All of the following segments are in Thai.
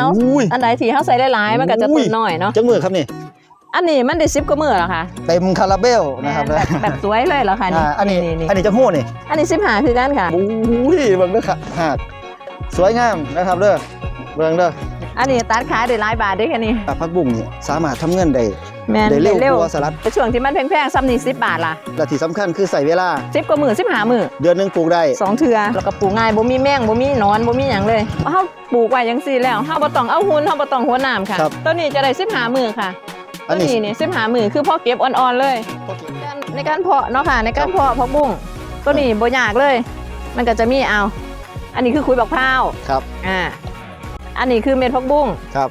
เฮาอุ้ยอันใดที่เฮาใส่หลายๆมันก็จะอุ้ต้ยนน้อยเนาะจังมือครับนี่อันนี้มันได้10กว่ามื้อแล้วค่ะเต็มคาราเบลนะครับแม่นะแบบแบบสวยเลยเหรอคะนี่อ่าอันนี้นี่อันนี้จะหู้นี่ อันนี้15คือกันค่ะอุ้ยเบิ่งเด้อครับหากสวยงามนะครับเด้อเบิ่งเด้ออันนี้ตัดขายได้หลายบาทเด้แค่นี้อะผักบุ้งนี่สามารถทำเงินได้ แม่นได้เร็วเร็ว กว่าสลัดแต่ช่วงที่มันแพงๆซ้ำนี่10บาทล่ะและที่สำคัญคือใส่เวลา10กว่ามื้อ15มื้อเดือนหนึงปลูกได้ สองเทือแล้วก็ปลูกง่ายบ่มีแมงบ่มีหนอนบ่มีหยังเลยเฮาปลูกไว้จังซี่แล้วเฮาบ่ต้องเอาหุ่นเฮาบ่ต้องหัวน้ำค่ะครับตัวนี้จะได้15มื้อค่ะอัตัวนนี้นี้นี่15มื้อคือพอเก็บอ่อนๆเลยในการเพาะเนาะค่ะในการเพาะผักบุ้งตัวนี้บ่ยากเลย มันก็จะมีเอา อันนี้คือคุยบักพร้าวครับอ่าอันนี้คือเม็ดผักบุ้งครับ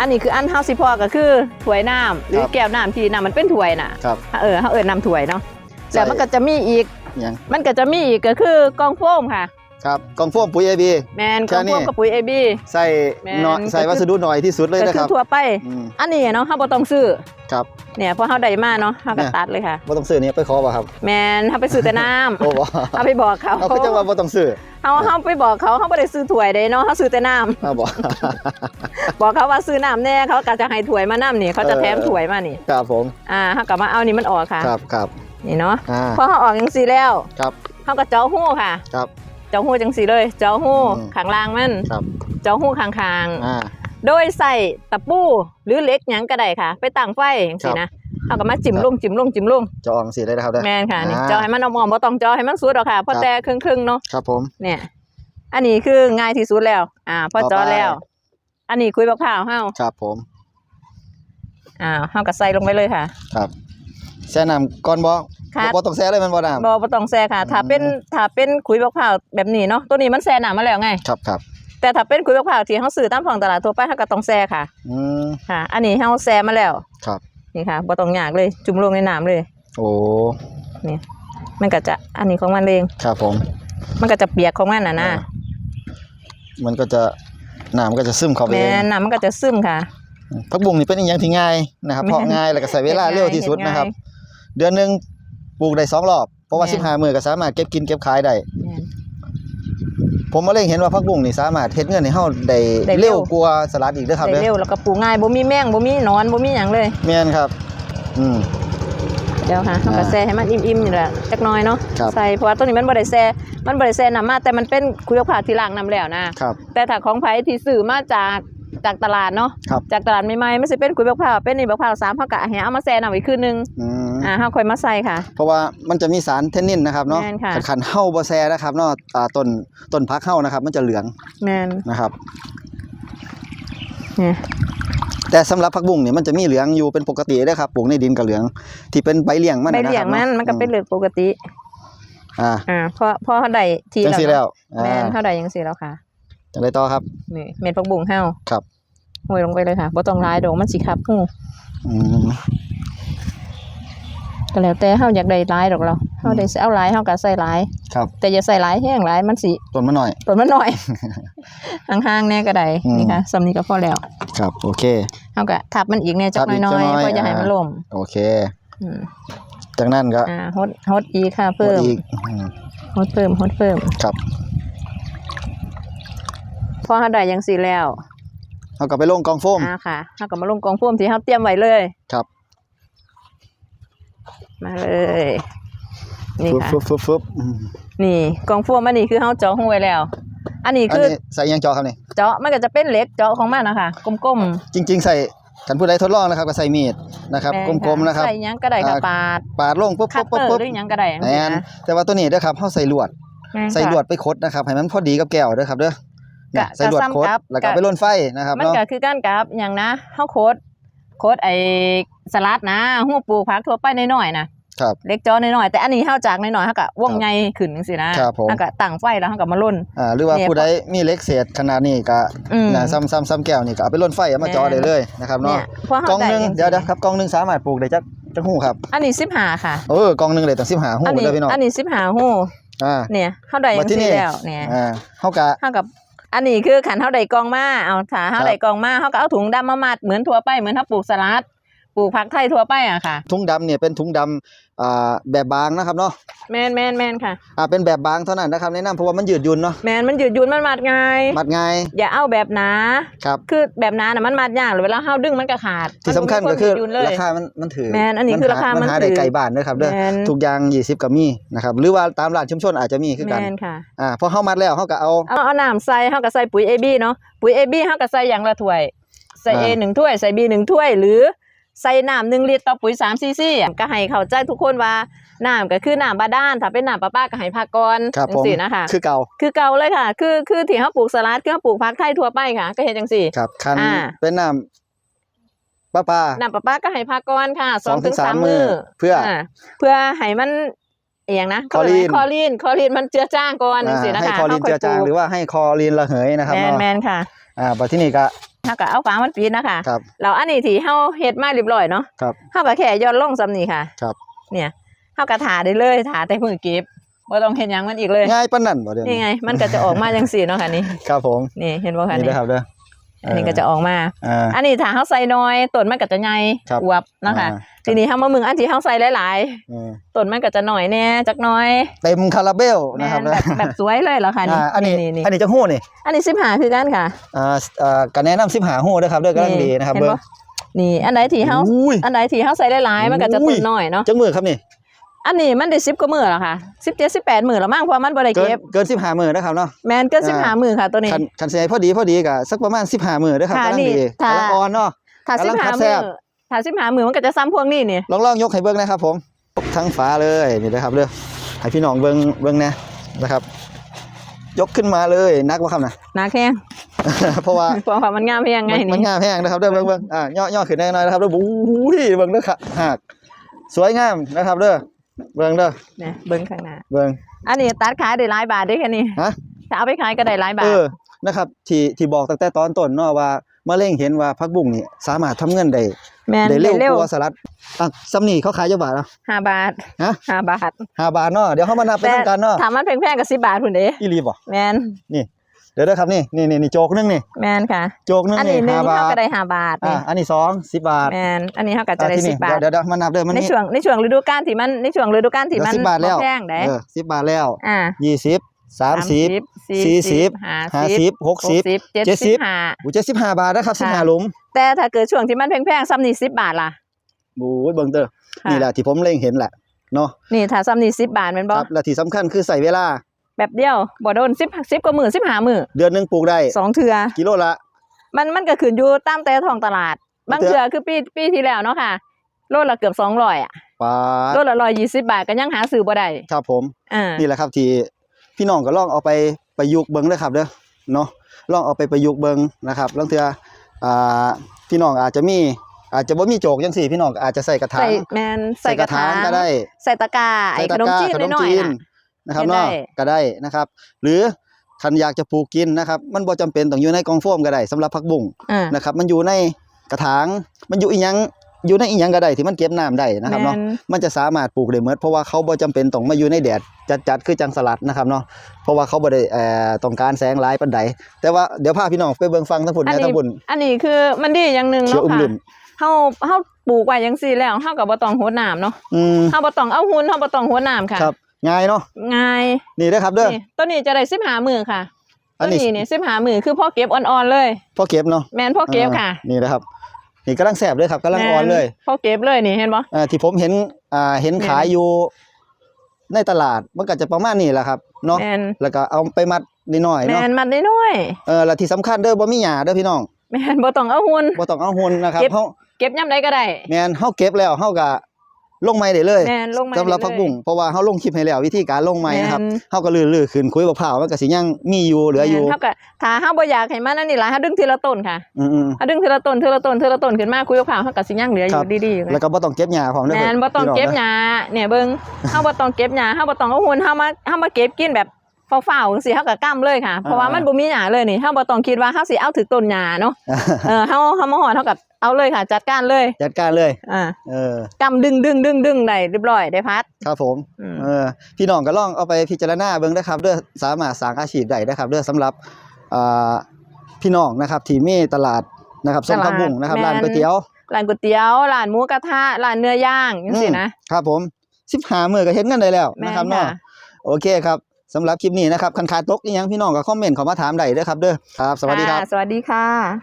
อันนี้คืออันเฮาสิเพาะก็คือถ้วยน้ำหรือครับแก้วน้ำที่น้ำมันเป็นถ้วยน่ะครับเออเฮาเอิ้นน้ำถ้วยเนาะใส่แล้วมันก็จะมีอีกหยังมันก็จะมีอีกก็คือกองโฟมค่ะ ครับกล่องโฟมปุ๋ย AB แมนแค่กองนี้โฟมกับปุ๋ยเอบีใส่แม่นเนาะใส่ก็คือวัสดุหน่อยที่สุดเลยก็นะคืคอรับทั่วไป อืมอันนี้เนาะเฮาบ่ต้องซื้อครับเนี่ยพอเฮาได้มาเนาะเฮาก็เนี่ยตัดเลยค่ะ บ่ต้องซื้อนี่ไปขอป่ะครับแมนเฮาไปซื้อแต่น้ำโอ้บ่เอาไปบอกเขาเอาคือจังว่าบ่ต้องซื้อเฮาเฮาไปบอกเขาเฮาบ่ได้ซื้อถ้วยเด้เนาะเฮาซื้อแต่น้ำเอาบ่ บอกเขาว่าซื้อน้ำแน่เขาก็จะให้ถ้วยมาน้ำนี่เขาจะเออ แถมถ้วยมานี่ ครับผมอ่าเฮาก็มาเอานี่มันออกค่ะ ครับครับนี่เนาะอ่าพอเฮาออกจังซี่แล้วครับเฮาก็เจาะหูค่ะ ครับ เจาะหูจังซี่เลย เจาะหูอืมข้างล่างมัน ครับเจาะหูข้างอ่าๆโดยใส่ตะปูหรือเหล็กหยังก็ได้ค่ะ ไปตั้งไฟจังซี่นะเฮาก็มาจิ้มลงจิ้มลงจิ้มลงจองสีเลยนะครับเด้อ แม่นค่ะนี่อ่าเจาะให้มันอมๆบ่ต้องเจาะให้มันสุดหรอกค่ะเพราะครับแต่ครึ่งๆเนาะครับผม เนี่ย อันนี้คือง่ายที่สุดแล้ว อ่า พอต่อไปเจาะแล้ว อันนี้คุยบักพร้าวเฮาครับผมอ่าเฮาก็ใส่ลงไปเลยค่ะ ครับแช่น้ำก่อนบ่ ครับบ่ต้องแช่เลยมันบ่น้ำบ่บ่ต้องแซ่ค่ะ ถ้าเป็นถ้าเป็นคุยบักพร้าวแบบนี้เนาะตัวนี้มันแซ่น้ำมาแล้วไงครับครับแต่ถ้าเป็นคุยบักพร้าวที่เฮาซื้อตามท้องตลาดทั่วไปเฮาก็ต้องแซ่ค่ะอืมค่ะ อันนี้เฮาแซ่มาแล้วครับนี่ค่ะบ่ต้องยากเลยจุ่มลงในน้ำเลย โอ้นี่มันก็จะอันนี้ของมันเอง ครับผม มันก็จะเปียกของมันน่ะนะอ่ามันก็จะน้ำก็จะซึมเข้าไปแม่เองนน้ำมันก็จะซึมค่ะผักบุ้งนี่เป็นอีกอย่างที่ง่ายนะครับแม่นเพาะง่ายแล้วก็ใส่เวลาเฮ็ดง่ายเร็วที่สุดเฮ็ดง่ายนะครับ เดือนหนึง ปลูกได้สองรอบ เพราะว่าแม่น15มื้อก็สามารถเก็บกินเก็บขายได้ แม่น ผมมาเล็งเห็นว่าผักบุ้งนี่สามารถเฮ็ดเงินให้เฮาได้ได้เร็เร็ว วกว่าสลัดอีกเด้อครับได้เด้อเร็วแล้วก็ปลูกง่ายบ่มีแมงบ่มีหนอนบ่มีหยังเลยแม่นครับ อืม เดี๋ยวค่ะเราก็อ่าแซ่ให้มันอิ่มๆนี่แหละจักหน้อยเนาะครับ ใส่เพราะว่าตัวนี้มันบ่ได้แซ่มันบ่ได้แซ่น้ำมาแต่มันเป็นคุยกับผ่าที่ล้างน้ำแล้วนะ ครับ แต่ถ้าของไผที่ซื้อมาจากจากตลาดเนาะครับ จากตลาดใหม่ๆมันสิเป็นคุยบักพร้าวเป็นนี่บักพร้าวสามเฮาก็ให้เอามาแซ่น้ำไว้คืนนึง อืม อ่าเฮาค่อยมาใส่ค่ะ เพราะว่ามันจะมีสารเทนนินนะครับเนาะแม่นค่ะ ขันเฮาบ่แซนะครับเนาะอ่าต้นต้นพักเฮานะครับ มันจะเหลืองแม่นนะครับ เนี่ยแต่สำหรับผักบุ้งเนี่ยมันจะมีเหลืองอยู่เป็นปกติเด้อครับปลูกในดินกับเหลือง ที่เป็นใบเลี้ยงมันใบนะเหลีคยรังบมันาะมันก็เป็นเรื่องปกติ อ่าอ่าพอพอเฮาได้ทีจังซี่แล้วเนาะแม่นอ่าเฮาได้จังซี่แล้วค่ะจังไดต่อครับ นี่เม็ดผักบุ้งเฮาครับห้อยลงไปเลยค่ะบ่ต้องหลายดอกมันสิคับหูอืม ก็แล้วแต่เฮาอยากได้หลายดอกเราเฮาได้สิเอาหลายเฮาก็ใส่หลาย ครับแต่อย่าใส่หลายแห้งหลายมันสิต้นมันหน่อยต้นมันน้อยห่างๆแน่ก็ได้อืมนี่ค่ะสำนี้ก็พอแล้ว ครับโอเคเฮาก็ทับมันอีกแน่จักทับอีกน้อยจักหน่อยๆเพื่อจะให้มันอ่าล่มโอเคอืมจากนั้นก็อ่าฮดฮดอีกค่ะ เพิ่มอีกอืมฮดเพิ่มฮดเพิ่มครับพอเฮาได้จังซี่แล้วเฮาก็ไปลงกองโฟมอ่าค่ะเฮาก็มาลงกองโฟมที่เฮาเตรียมไว้เลยครับ มาเลย นี่ฟึบค่ะ ฟึบฟึบฟึบอืมนี่กองโฟมอันนี้คือเฮาเจาะหูไว้แล้ว อันนี้อันคือนี้ใส่ยังจอครับนี่เจาะมันก็จะเป็นเหล็กเจาะของมันนะคะกลมๆจริง ๆ ใส่กันผู้ใดทดลองนะครับก็ใส่มีดนะครับแม่กลมๆนะครับ ใส่หยังก็ได้ค่ะอ่า ปาดปาดลงปุ๊บคัปุ๊ตบเตปุ๊อบร์ปุ๊บหรือหยังก็ได้แม่นแต่ว่าตัวนี้เด้อครับเฮาใส่ลวด แม่นค่ะ ใส่ลวดไปคดนะครับให้มันพอดีกับแก้วเด้อครับเด้อเนี่ยกะใส่ลวดกะซ้ำคดกับแล้วก็กะ ไปล่นไฟนะครับมันเนาะ ก็คือการกับอย่างนะเฮาโคด โคดไอ้สลัดนะฮู้ปลูกผักทั่วไปน้อยๆนะครับ เล็กจอน้อยๆแต่อันนี้เฮาจากน้อยๆเฮาก็วงครับใหญ่ขึ้นจังซี่นะครับผม เฮาก็ตั้งไฟแล้วเฮาก็มาล่น อ่าหรือว่าเนี่ยผู้ใดมีเหล็กเศษขนาดนี้ก็อืม นะซ้ำซ้ำซ้ำแก้วนี่ก็เอาไปล่นไฟเอามาแม่นจอได้เลยนะครับเนี่เนาะยพอเฮากล่องหนึงไจัเดี๋ยวเดี๋ยวครับกล่องหนึงสามารถปลูกได้จักจักหูครับอันนี้15ค่ะ เออกล่องหนึงได้ตั้ง15หูอันนี้เด้อพี่น้องอันนี้15ฮู้อ่าเนี่ยเฮาได้จัมางที่นี่ซี่แล้วเนี่ยอ่าเฮาก็เฮากับ อันนี้คือขันเฮาได้กองมาเอาถ้าเฮาครับได้กองมาเขาก็เอาถุงดำมามัดเหมือนทั่วไปเหมือนเฮาปลูกสลัด ปลูกผักไทยทั่วไปอะค่ะ ถุงดำเนี่ยเป็นถุงดำอ่าแบบบางนะครับเนาะแมนแมนแมนค่ะ อ่าเป็นแบบบางเท่านั้นนะครับแนะนำเพราะว่ามันยืดหยุ่นเนาะแมนมันยืดหยุ่นมันมัดง่ายมัดง่ายอย่าเอาแบบหนาครับคือแบบหนาน่ะมันมัดยากเลยเวลาเฮาดึงมันก็ขาดที่สำคัญมันก็บ่มีคือวามยืดหยุ่นเลยราคามันมันถือแม่นอันนี้คือราคามันหาถืได้อไกลบ้านนะครับเด้อแม่นทุกอย่าง20ก็มีนะครับหรือว่าตามร้านชุมชนอาจจะมีคือแมกันนค่ะอ่าพอเฮามัดแล้วเฮาก็เอาเอาเอาน้ำใส่เฮาก็ใส่ปุ๋ย AB เนาะปุ๋ย AB เฮาก็ใส่อย่างละถ้วยใส่อ่า A หนึ่งถ้วยใส่ B หนึ่งถ้วยหรือ ใส่น้ำหนึ่งลิตรต่อปุ๋ย3ซีซีอะก็ให้เข้าใจทุกคนว่าน้ำก็คือน้ำบาดาลถ้าเป็นน้ำประปาก็ให้พักก่อนครับจัผงมซี่นะคะคือเก่าคือเก่าเลยค่ะ คือคือที่เฮาปลูกสลัดคือเฮาปลูกผักไทยทั่วไปค่ะ ก็เฮ็ดจังซี่ครับคันอ่าเป็นน้ำป้าปลาน้ำประปาก็ให้พักก่อนค่ะสองถึงสาม2-3มื้อเพื่อเพื่อให้มันเอียงนะคลอรีนคลอรีนคลอรีนมันเจือจ้างก่อนจังซี่นะให้คะคอลินเจือจางหรือว่าให้คอลินระเหยนะครับแมนเนาะแมนค่ะอ่าบัดที่นี่ก็ เฮาก็เอาฝามันปิดนะคะครับแล้วอันนี้ที่เฮาเฮ็ดมาเรียบร้อยเนาะครับเฮาก็แค่ย้อนลงซำนี้ค่ะครับ เนี่ยเฮาก็ถาได้เลยถาแต่มือเก็บบ่ต้องเฮ็ดหยังมันอีกเลยง่ายปานนั้นบ่เดี๋ยวนี่นี้ไง มันก็จะออกมาจังซี่เนาะค่ะนี่ครับผมนี่เห็นบ่คะนี่นี่นะครับเด้ออันนี้ก็จะออกมาอ่า อันนี้ถ้าเฮาใส่น้อยต้นมันก็จะใหญ่ครับอวบเนาะคะอ่า ทีนี้เฮามามึงอันที่เฮาใส่หลายอืมๆต้นมันก็จะน้อยแน่จักหน้อย เต็มคาราเบลแม่นะครับนเด้แบอบแบบสวยเลยเหรอคะนี่อ่าอันนี้นี่อันนี้จะฮู้นี่อันนี้15คือกันค่ะอ่าอ่าก็แนะนำ15ฮู้เด้อครับเด้อกำลังดีนะครับเห็เบิ่งนี่อันใดที่เฮาอุ้ยอันใดที่เฮาใส่หลายๆมันก็จะอุ้ต้ยนน้อยเนาะจังมือครับนี่อันนี้มันได้10กว่ามื้อแล้วค่ะ17 18มื้อแล้วมั้งเพราะมันบ่ได้เกินเก็บเกิน15มื้อนะครับเนาะแมนเกินอ่า15มื้อค่ะตัวนี้คันคันสิให้พอดีพอดีก็สักประมาณ15มื้อเด้อครับค่ะกำลังนี่ดีถ้ากำลังอ่อนเนาะถ้ากำลังคัด 15แซ่มื้อบถ้า15มื้อมันก็จะซ้ำพวกนี้นี่ลองลองยกให้เบิ่งนะครับผมทั้งฝาเลยนี่นะครับเด้อให้พี่น้องเบิ่งเบิ่งแหน่นะครับ ยกขึ้นมาเลยนักบ่ครับนะหนาแข้งเพราะว่าเพราะว่ามันงามเพียงไงมันมันนี่งามแพงนะครับเด้อเบิ่งเบิ่งอ่าย่อย่อขึ้นได้หน่อยนะครับเด้อบู๊ยเบิ่งเด้อค่ะหากสวยงามนะครับเด้อเบิ่งเด้อเนี่ยเบิ่งข้างหน้าเบิ่งอันนี้ตัดขายได้หลายบาทเด้แค่นี้ฮะถ้าเอาไปขายก็ได้หลายบาเอทอนะครับที่ที่บอกตั้งแต่ตอนต้นเนาะว่า มาเล่งเห็นว่าผักบุ้งนี่สามารถทำเงินได้แมนได้ได้เร็วเร็วกว่าสลัดอะซ้ำนี่เขาขายจักบาทเนาะห้าบาทฮะห้าบาทห้าบาทเนาะเดี๋ยวเขามานับไปนํกันเนาะถามมันแพงๆก็สิบบาทพุ่นเด้อีหลีบ่แมนเดี๋ยวเด้อครับนี่นี่นี่นี่โจกหนึงนี่แมนค่ะโจกหนึงอันนี่นี้หนึ่งห้าบาเท่าทก็ได้ห้าบาทอ่านี่อันนี้สองสิบบาทแมนอันนี้เท่าก็จะอะได้ที่สินี่บบาทเดี๋ยวเดี๋ยวมานับเด้อมันในนี่ช่วงในช่วงฤดูกาลที่มันในช่วงฤดูกาลที่เดี๋ยวมันสิบบาทแล้วบ่แพงได้เออสิบบาทแล้วอ่ายี่สิบ สามสิบสี่สิบห้าห้าสิสิบบหกสิบเจ็ดเจ็ดสิสิบบห้าอูเจ็ดสิบห้าบาทนะครับสิบค่ะห้าหลุม แต่ถ้าเกิดช่วงที่มันแพงๆซ้ำนี่สิบบาทล่ะโอ้ยเบิ่งเด้อค่ะนี่แหละที่ผมเล็งเห็นแหละเนาะนี่ถ้าซ้ำนี่สิบบาทแมันคบ่รับและที่สำคัญคือใส่เวลาแบบเดียวบ่โดนสิบสิบกว่ามือสิบห้ามือเดือนหนึงปลูกได้สองเทือกิโลละ มันมันก็ขึ้นอยู่ตามแต่ท้องตลาด บางเทื่เทืออคือปีปีที่แล้วเนาะค่ะโลละเกือบสองร้อยอะปาดโลละร้อยยี่สิบบาทก็ยังหาซื้อบ่ได้ครับผมอ่านี่แหละครับที่ พี่น้องก็ลองเอาไปประยุกต์เบิ่งเด้อครับเด้อเนาะลองเอาไปประยุกต์เบิ่งนะครับลางเทื่ออ่าพี่น้องอาจจะมีอาจจะบ่มีโจกจังซี่พี่น้องก็อาจจะใส่กระถาใส่งแมนใส่กระถางก็ได้ ใส่ตะกร้าไอ้ใส่ขตะนมกร้าจีนขนมน้อยจีๆนน่ะนะครับเฮ็ดเนาะได้ก็ได้นะครับ หรือคันอยากจะปลูกกินนะครับ มันบ่จำเป็นต้องอยู่ในกล่องโฟมก็ได้สำหรับผักบุ้งอ่านะครับ มันอยู่ในกระถางมันอยู่อีหยัง อยู่ในอีหยังก็ได้ที่มันเก็บน้ำได้นะครับแมเนาะนมันจะสามารถปลูกได้หมดเพราะว่าเขาบ่จำเป็นต้องมาอยู่ในแดดจัดๆคือจังสลัดนะครับเนาะเพราะว่าเขาบ่ได้เอ่อต้องการแสงหลายปานใดแต่ว่าเดี๋ยวพาพี่น้องไปเบิ่งฟังทั้งพุ่นอันแหน่นี้ทั้งพุ่น อันนี้คือมันดีอย่างหนึ่งเขียวเนาะอุ่มค่ะลื่นเฮาเฮาปลูกไว้จังซี่แล้วเฮาก็บ่ต้องโหดน้ำเนาะอืมเฮาบ่ต้องเอาหุ่นเฮาบ่ต้องโหดน้ำค่ะครับง่ายเนาะง่ายนี่เด้อครับเด้อนี่ตัวนี้จะได้สิบหามือค่ะอัตันวนี้นี้เนี่ยสิบหามือคือพ่อเก็บอ่อนๆเลย พอเก็บเนาะแมนพ่อเก็บค่ะ อ่านี่นะครับ นี่กำลังแสบเลยครับกำลังแม่อ่อนเลยพ่อเก็บเลยนี่เห็นปะอ่าที่ผมเห็นอ่าเห็นแม่นขายอยู่ในตลาดมันก็จะประมาณนี้แหละครับเนาะแมนแล้วก็เอาไปมัดนิดหน่อยแมเนาะนมัดได้น้อยเออแล้วที่สำคัญเด้อบ่มีหญ้าเด้อพี่น้องแมนบ่ต้องเอาหุ่นบ่ต้องเอาหุ่นนะครับเก็บเฮาเก็บย่ำใดก็ได้แม่นเฮาเก็บแล้วเฮาก็ ลงไม้ได้เลยแมนลงมาสำหรับผักบุ้งเพราะว่าเฮาลงคลิปให้แล้ววิธีการลงไม้นะครับแม่น เฮาก็ลื่นๆขึ้นคุยบักพร้าวมันก็สิยังมีอยู่เหลืออยู่แม่นเท่ากับถ้าเฮาบ่อยากให้มันอันนี้ล่ะเฮาดึงทีละต้นค่ะอืมเฮาดึงทีละต้นทีละต้นทีละต้นขึ้นมาคุยกับเขาเฮาก็สิยังเหลืออครัยู่บดีๆอยู่ๆแล้วก็บ่ต้องเก็บหญ้าพร้อมเด้อแมนบ่ต้องเก็บหญ้าเนี่ยเบิ่งเฮาบ่ต้องเก็บหญ้าเฮาบ่ต้องเอาหุ่นเฮามาเฮามาเก็บกินแบบเฝ้าๆจังซี่เฮาก็กำเลยค่ะเพราะว่ามันบ่มีหญ้าเลยนี่เฮาบ่ต้องคิดว่าเฮาสิเอาถึกต้นหญ้าเนาะ เออเฮาเฮามาหอดเท่ากับ เอาเลยค่ะ จัดการเลยจัดการเลย อ่าเออ กำดึงดึงดึงดึงได้เรียบร้อยได้พัด ครับผม อืม เออ พี่น้องก็ลองเอาไปพิจารณาเบิ่งนะครับเด้อสามารถสร้างอาชีพได้นะครับเด้อสำหรับอ่าพี่น้องนะครับที่มีตลาดนะครับส้มผักบุ้งนะครับร้านก๋วยเตี๋ยวร้านก๋วยเตี๋ยวร้านหมูกระทะร้านเนื้อย่างจังซี่นะครับผม15มื้อก็เฮ็ดเงินได้แล้วแม่นะครับนเนาะค่ะโอเคครับสำหรับคลิปนี้นะครับ คันขาดตกอีหยังพี่น้องก็คอมเมนต์เข้ามาถามได้เด้อครับเด้อครับ สวัสดีครับะสวัสดีค่ะ